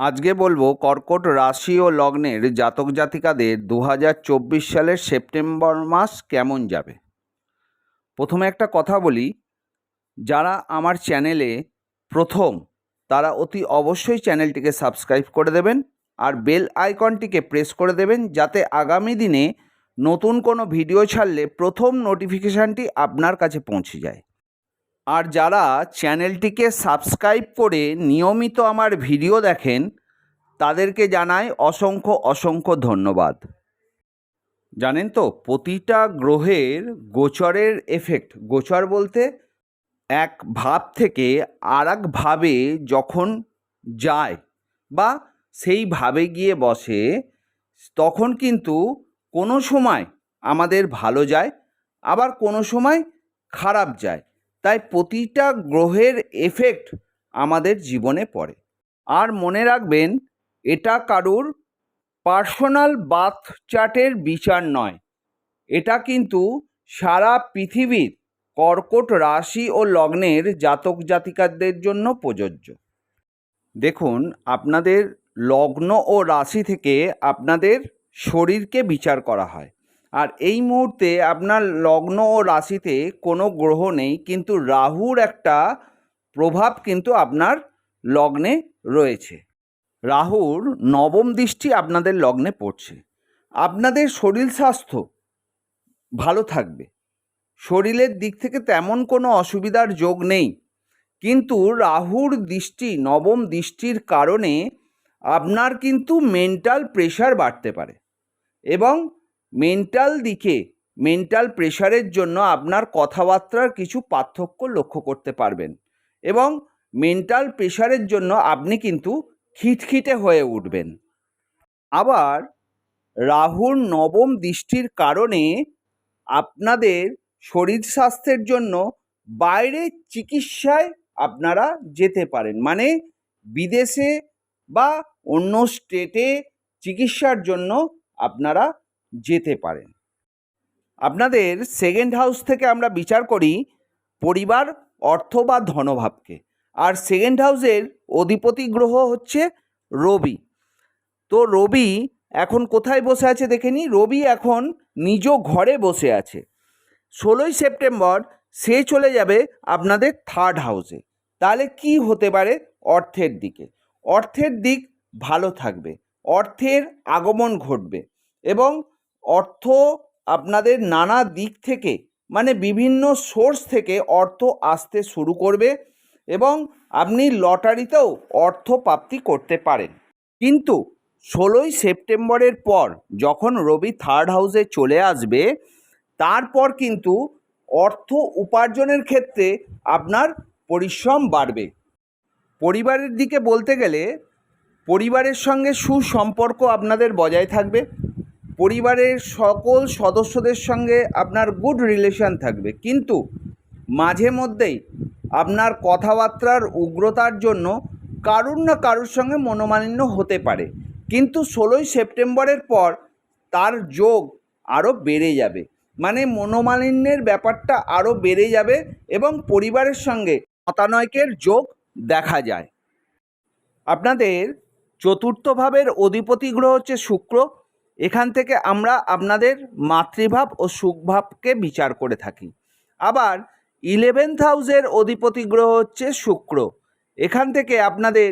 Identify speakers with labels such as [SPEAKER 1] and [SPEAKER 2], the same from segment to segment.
[SPEAKER 1] আজকে বলব কর্কট রাশি ও লগ্নের জাতক জাতিকাদের দু হাজার চব্বিশ সালের সেপ্টেম্বর মাস কেমন যাবে? প্রথমে একটা কথা বলি, যারা আমার চ্যানেলে প্রথম, তারা অতি অবশ্যই চ্যানেলটিকে সাবস্ক্রাইব করে দেবেন আর বেল আইকনটিকে প্রেস করে দেবেন যাতে আগামী দিনে নতুন কোনো ভিডিও ছাড়লে প্রথম নোটিফিকেশানটি আপনার কাছে পৌঁছে যায়। আর যারা চ্যানেলটিকে সাবস্ক্রাইব করে নিয়মিত আমার ভিডিও দেখেন, তাদেরকে জানাই অসংখ্য অসংখ্য ধন্যবাদ। জানেন তো, প্রতিটা গ্রহের গোচরের এফেক্ট গোচর বলতে এক ভাব থেকে আর ভাবে যখন যায় বা সেই ভাবে গিয়ে বসে, তখন কিন্তু কোনো সময় আমাদের ভালো যায়, আবার কোনো সময় খারাপ যায়। তাই প্রতিটা গ্রহের এফেক্ট আমাদের জীবনে পড়ে। আর মনে রাখবেন, এটা কারুর পার্সোনাল বাথ চার্টের বিচার নয়। এটা কিন্তু সারা পৃথিবীর কর্কট রাশি ও লগ্নের জাতক জাতিকাদের জন্য প্রযোজ্য। দেখুন, আপনাদের লগ্ন ও রাশি থেকে আপনাদের শরীরকে বিচার করা হয়। আর এই মুহূর্তে আপনার লগ্ন ও রাশিতে কোনো গ্রহ নেই, কিন্তু রাহুর একটা প্রভাব কিন্তু আপনার লগ্নে রয়েছে। রাহুর নবম দৃষ্টি আপনাদের লগ্নে পড়ছে। আপনাদের শরীর স্বাস্থ্য ভালো থাকবে। শরীরের দিক থেকে তেমন কোনো অসুবিধার যোগ নেই, কিন্তু রাহুর দৃষ্টি, নবম দৃষ্টির কারণে আপনার কিন্তু মেন্টাল প্রেশার বাড়তে পারে এবং মেন্টাল দিকে মেন্টাল প্রেশারের জন্য আপনার কথাবার্তার কিছু পার্থক্য লক্ষ্য করতে পারবেন। এবং মেন্টাল প্রেশারের জন্য আপনি কিন্তু খিটখিটে হয়ে উঠবেন। আবার রাহুর নবম দৃষ্টির কারণে আপনাদের শরীর স্বাস্থ্যের জন্য বাইরে চিকিৎসায় আপনারা যেতে পারেন। মানে বিদেশে বা অন্য স্টেটে চিকিৎসার জন্য আপনারা যেতে পারেন আপনাদের সেকেন্ড হাউস থেকে আমরা বিচার করি পরিবার, অর্থ বা ধনভাবকে। আর সেকেন্ড হাউসের অধিপতি গ্রহ হচ্ছে রবি। তো রবি এখন কোথায় বসে আছে দেখে নি রবি এখন নিজ ঘরে বসে আছে। ষোলোই সেপ্টেম্বর সে চলে যাবে আপনাদের থার্ড হাউসে তাহলে কি হতে পারে অর্থের দিকে? অর্থের দিক ভালো থাকবে। অর্থের আগমন ঘটবে। এবং অর্থ আপনাদের নানা দিক থেকে মানে বিভিন্ন সোর্স থেকে অর্থ আসতে শুরু করবে এবং আপনি লটারিতেও অর্থ প্রাপ্তি করতে পারেন। কিন্তু ষোলোই সেপ্টেম্বরের পর যখন রবি থার্ড হাউসে চলে আসবে, তারপর কিন্তু অর্থ উপার্জনের ক্ষেত্রে আপনার পরিশ্রম বাড়বে। পরিবারের দিকে বলতে গেলে, পরিবারের সঙ্গে সুসম্পর্ক আপনাদের বজায় থাকবে। পরিবারের সকল সদস্যদের সঙ্গে আপনার গুড রিলেশন থাকবে। কিন্তু মাঝে মধ্যেই আপনার কথাবার্তার উগ্রতার জন্য কারুর না কারুর সঙ্গে মনোমালিন্য হতে পারে। কিন্তু ষোলোই সেপ্টেম্বরের পর তার যোগ আরও বেড়ে যাবে। মানে মনোমালিন্যের ব্যাপারটা আরও বেড়ে যাবে এবং পরিবারের সঙ্গে মতানৈক্যের যোগ দেখা যায়। আপনাদের চতুর্থ ভাবের অধিপতি গ্রহ হচ্ছে শুক্র। এখান থেকে আমরা আপনাদের মাতৃভাব ও সুখভাবকে বিচার করে থাকি। আবার ইলেভেন্থ হাউসের অধিপতি গ্রহ হচ্ছে শুক্র। এখান থেকে আপনাদের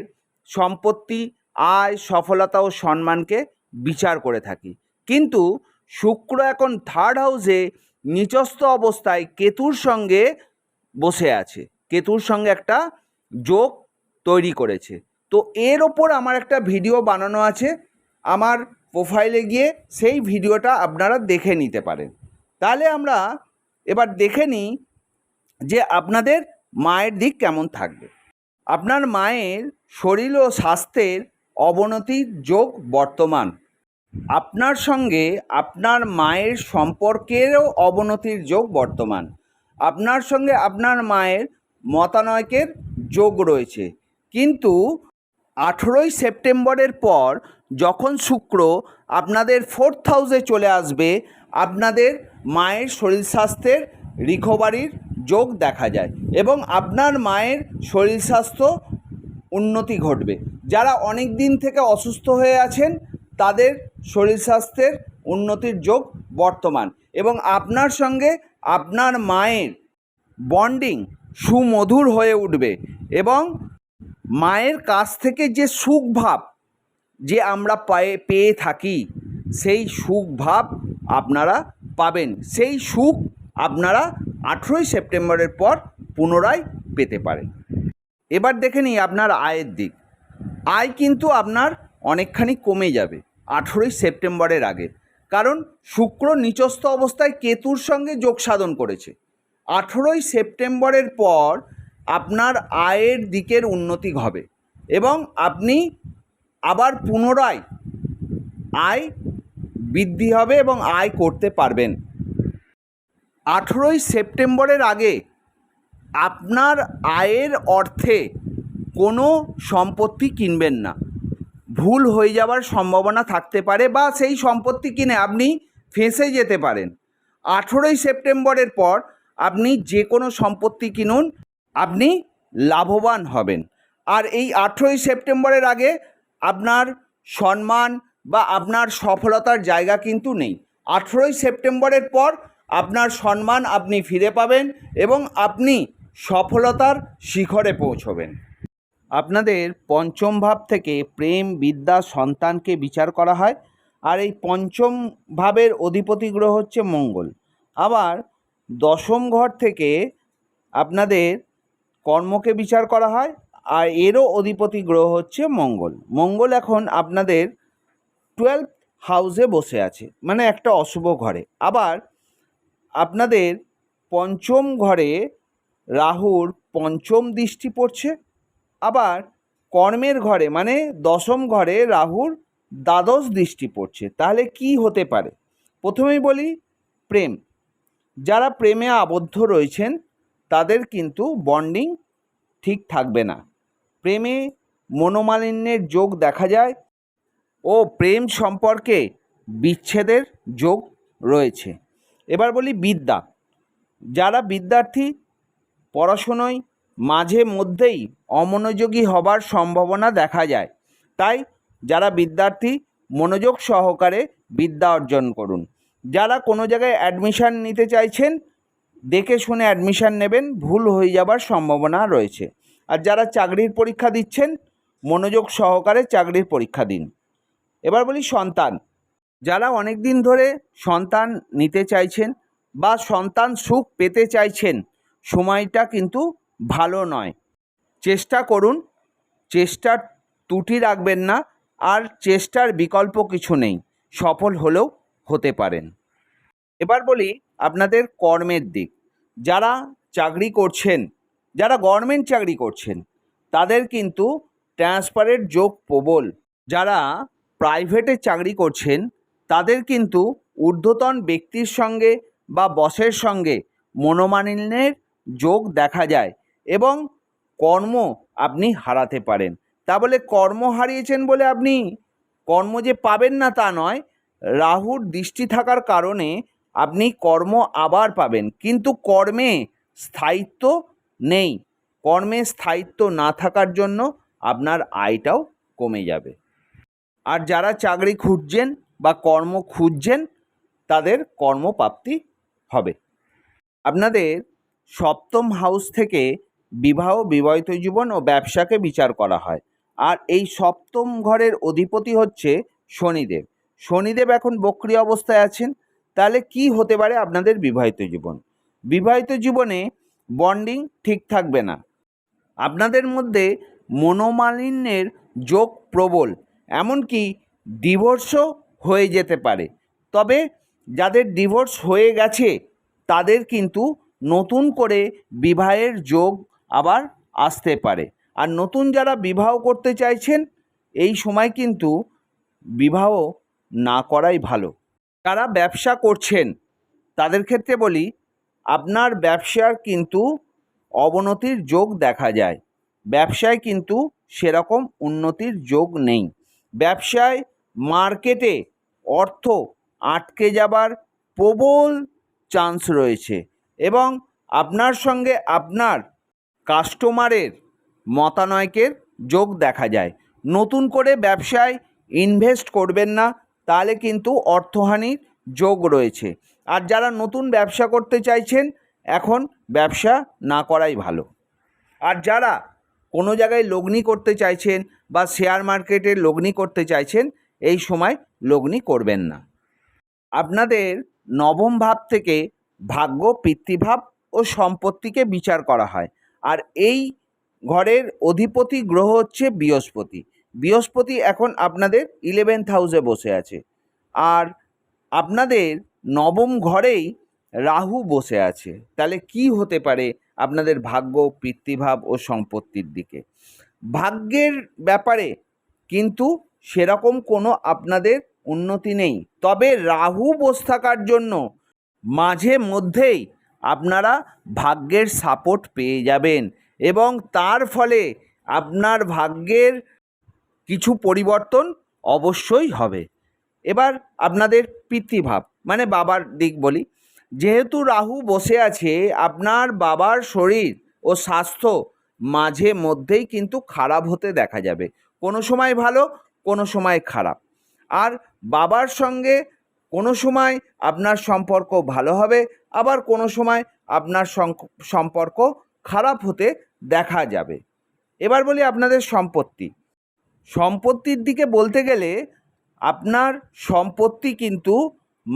[SPEAKER 1] সম্পত্তি, আয়, সফলতা ও সম্মানকে বিচার করে থাকি। কিন্তু শুক্র এখন থার্ড হাউসে নিচস্থ অবস্থায় কেতুর সঙ্গে বসে আছে। কেতুর সঙ্গে একটা যোগ তৈরি করেছে। তো এর ওপর আমার একটা ভিডিও বানানো আছে। আমার প্রোফাইলে গিয়ে সেই ভিডিওটা আপনারা দেখে নিতে পারেন। তাহলে আমরা এবার দেখে নিই যে আপনাদের মায়ের দিক কেমন থাকবে। আপনার মায়ের শরীর ও স্বাস্থ্যের অবনতির যোগ বর্তমান। আপনার সঙ্গে আপনার মায়ের সম্পর্কেরও অবনতির যোগ বর্তমান। আপনার সঙ্গে আপনার মায়ের মতানয়কের যোগ রয়েছে। কিন্তু আঠেরোই সেপ্টেম্বরের পর যখন শুক্র আপনাদের ফোর্থ হাউসে চলে আসবে, আপনাদের মায়ের শরীর স্বাস্থ্যের রিকভারির যোগ দেখা যায় এবং আপনার মায়ের শরীর স্বাস্থ্য উন্নতি ঘটবে। যারা অনেক দিন থেকে অসুস্থ হয়ে আছেন, তাদের শরীর স্বাস্থ্যের উন্নতির যোগ বর্তমান এবং আপনার সঙ্গে আপনার মায়ের বন্ডিং সুমধুর হয়ে উঠবে এবং মায়ের কাছ থেকে যে সুখ ভাব যে আমরা পায়ে, পেয়ে থাকি, সেই সুখ ভাব আপনারা পাবেন। সেই সুখ আপনারা আঠেরোই সেপ্টেম্বরের পর পুনরায় পেতে পারেন। এবার দেখে নিই আপনার আয়ের দিক। আয় কিন্তু আপনার অনেকখানি কমে যাবে আঠেরোই সেপ্টেম্বরের আগে। কারণ শুক্র নিচস্থ অবস্থায় কেতুর সঙ্গে যোগ সাধন করেছে। আঠেরোই সেপ্টেম্বরের পর আপনার আয়ের দিকের উন্নতি হবে এবং আপনি আবার পুনরায় আয় বৃদ্ধি হবে এবং আয় করতে পারবেন। আঠেরোই সেপ্টেম্বরের আগে আপনার আয়ের অর্থে কোনো সম্পত্তি কিনবেন না। ভুল হয়ে যাওয়ার সম্ভাবনা থাকতে পারে বা সেই সম্পত্তি কিনে আপনি ফেঁসে যেতে পারেন। আঠেরোই সেপ্টেম্বরের পর আপনি যে কোনো সম্পত্তি কিনুন, আপনি লাভবান হবেন। আর এই আঠেরোই সেপ্টেম্বরের আগে আপনার সম্মান বা আপনার সফলতার জায়গা কিন্তু নেই। আঠেরোই সেপ্টেম্বরের পর আপনার সম্মান আপনি ফিরে পাবেন এবং আপনি সফলতার শিখরে পৌঁছবেন। আপনাদের পঞ্চম ভাব থেকে প্রেম, বিদ্যা, সন্তানকে বিচার করা হয়। আর এই পঞ্চম ভাবের অধিপতি গ্রহ হচ্ছে মঙ্গল। আবার দশম ঘর থেকে আপনাদের কর্মকে বিচার করা হয়। আর এরও অধিপতি গ্রহ হচ্ছে মঙ্গল। মঙ্গল এখন আপনাদের টুয়েলভ হাউসে বসে আছে মানে একটা অশুভ ঘরে। আবার আপনাদের পঞ্চম ঘরে রাহুর পঞ্চম দৃষ্টি পড়ছে, আবার কর্মের ঘরে মানে দশম ঘরে রাহুর দ্বাদশ দৃষ্টি পড়ছে। তাহলে কি হতে পারে? প্রথমেই বলি, প্রেম। যারা প্রেমে আবদ্ধ রয়েছেন, তাদের কিন্তু বন্ডিং ঠিক থাকবে না। প্রেমে মনোমালিন্যের যোগ দেখা যায় ও প্রেম সম্পর্কে বিচ্ছেদের যোগ রয়েছে। এবার বলি বিদ্যা। যারা বিদ্যার্থী পড়াশুনোয় মাঝে মধ্যেই অমনোযোগী হবার সম্ভাবনা দেখা যায়, তাই যারা বিদ্যার্থী মনোযোগ সহকারে বিদ্যা অর্জন করুন। যারা কোনো জায়গায় অ্যাডমিশান নিতে চাইছেন, দেখে শুনে অ্যাডমিশান নেবেন, ভুল হয়ে যাবার সম্ভাবনা রয়েছে। আর যারা চাকরির পরীক্ষা দিচ্ছেন, মনোযোগ সহকারে চাকরির পরীক্ষা দিন। এবার বলি সন্তান। যারা অনেক দিন ধরে সন্তান নিতে চাইছেন বা সন্তান সুখ পেতে চাইছেন, সময়টা কিন্তু ভালো নয়। চেষ্টা করুন, চেষ্টার ত্রুটি রাখবেন না আর চেষ্টার বিকল্প কিছু নেই, সফল হলেও হতে পারেন। এবার বলি আপনাদের কর্মের দিক। যারা চাকরি করছেন যারা গভর্নমেন্ট চাকরি করছেন, তাদের কিন্তু ট্রান্সফারের যোগ প্রবল। যারা প্রাইভেটে চাকরি করছেন, তাদের কিন্তু ঊর্ধ্বতন ব্যক্তির সঙ্গে বা বসের সঙ্গে মনোমালিন্যের যোগ দেখা যায় এবং কর্ম আপনি হারাতে পারেন। তা বলে কর্ম হারিয়েছেন বলে আপনি কর্ম যে পাবেন না তা নয়, রাহুর দৃষ্টি থাকার কারণে আপনি কর্ম আবার পাবেন। কিন্তু কর্মে স্থায়িত্ব নেই। কর্মে স্থায়িত্ব না থাকার জন্য আপনার আয়টাও কমে যাবে। আর যারা চাকরি খুঁজছেন বা কর্ম খুঁজছেন, তাদের কর্মপ্রাপ্তি হবে। আপনাদের সপ্তম হাউস থেকে বিবাহ, বিবাহিত জীবন ও ব্যবসাকে বিচার করা হয়। আর এই সপ্তম ঘরের অধিপতি হচ্ছে শনিদেব। শনিদেব এখন বক্রি অবস্থায় আছেন। তাহলে কি হতে পারে আপনাদের বিবাহিত জীবন? বিবাহিত জীবনে বন্ডিং ঠিক থাকবে না। আপনাদের মধ্যে মনোমালিন্যের যোগ প্রবল, এমনকি ডিভোর্সও হয়ে যেতে পারে। তবে যাদের ডিভোর্স হয়ে গেছে, তাদের কিন্তু নতুন করে বিবাহের যোগ আবার আসতে পারে। আর নতুন যারা বিবাহ করতে চাইছেন, এই সময় কিন্তু বিবাহ না করাই ভালো। যারা ব্যবসা করছেন, তাদের ক্ষেত্রে বলি আপনার ব্যবসার কিন্তু অবনতির যোগ দেখা যায়। ব্যবসায় কিন্তু সেরকম উন্নতির যোগ নেই। ব্যবসায় মার্কেটে অর্থ আটকে যাবার প্রবল চান্স রয়েছে এবং আপনার সঙ্গে আপনার কাস্টমারের মতানয়কের যোগ দেখা যায়। নতুন করে ব্যবসায় ইনভেস্ট করবেন না, তাহলে কিন্তু অর্থহানির যোগ রয়েছে। আর যারা নতুন ব্যবসা করতে চাইছেন, এখন ব্যবসা না করাই ভালো। আর যারা কোনো জায়গায় লগ্নি করতে চাইছেন বা শেয়ার মার্কেটে লগ্নি করতে চাইছেন, এই সময় লগ্নি করবেন না। আপনাদের নবম ভাব থেকে ভাগ্য, পিতৃভাব ও সম্পত্তিকে বিচার করা হয়। আর এই ঘরের অধিপতি গ্রহ হচ্ছে বৃহস্পতি। বৃহস্পতি এখন আপনাদের ইলেভেন্থ হাউসে বসে আছে। আর আপনাদের নবম ঘরেই রাহু বসে আছে। তাহলে কি হতে পারে আপনাদের ভাগ্য, পিতৃভাব ও সম্পত্তির দিকে? ভাগ্যের ব্যাপারে কিন্তু সেরকম কোনো আপনাদের উন্নতি নেই। তবে রাহু বসে থাকার জন্য মাঝে মধ্যেই আপনারা ভাগ্যের সাপোর্ট পেয়ে যাবেন এবং তার ফলে আপনার ভাগ্যের কিছু পরিবর্তন অবশ্যই হবে। এবার আপনাদের পিতৃভাব। মানে বাবার দিক বলি, যেহেতু রাহু বসে আছে, আপনার বাবার শরীর ও স্বাস্থ্য মাঝে মধ্যেই কিন্তু খারাপ হতে দেখা যাবে। কোনো সময় ভালো, কোনো সময় খারাপ। আর বাবার সঙ্গে কোনো সময় আপনার সম্পর্ক ভালো হবে, আবার কোনো সময় আপনার সম্পর্ক খারাপ হতে দেখা যাবে। এবার বলি আপনাদের সম্পত্তি। সম্পত্তির দিকে বলতে গেলে আপনার সম্পত্তি কিন্তু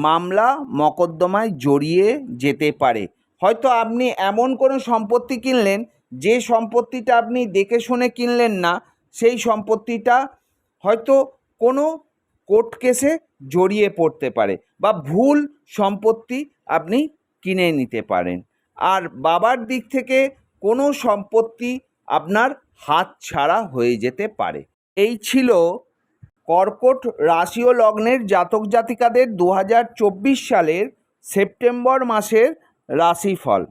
[SPEAKER 1] মামলা মকদ্দমায় জড়িয়ে যেতে পারে। হয়তো আপনি এমন কোনো সম্পত্তি কিনলেন, যে সম্পত্তিটা আপনি দেখে শুনে কিনলেন না, সেই সম্পত্তিটা হয়তো কোনো কোর্ট কেসে জড়িয়ে পড়তে পারে বা ভুল সম্পত্তি আপনি কিনে নিতে পারেন। আর বাবার দিক থেকে কোনো সম্পত্তি আপনার হাত ছাড়া হয়ে যেতে পারে। এই ছিল কর্কট রাশি ও লগ্নের জাতক জাতিকাদের দু হাজার চব্বিশ সালের সেপ্টেম্বর মাসের রাশিফল।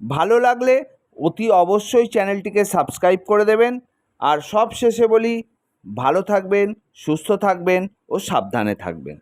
[SPEAKER 1] ভালো লাগলে অতি অবশ্যই চ্যানেলটিকে সাবস্ক্রাইব করে দেবেন। আর সব শেষে বলি, ভালো থাকবেন, সুস্থ থাকবেন ও সাবধানে থাকবেন।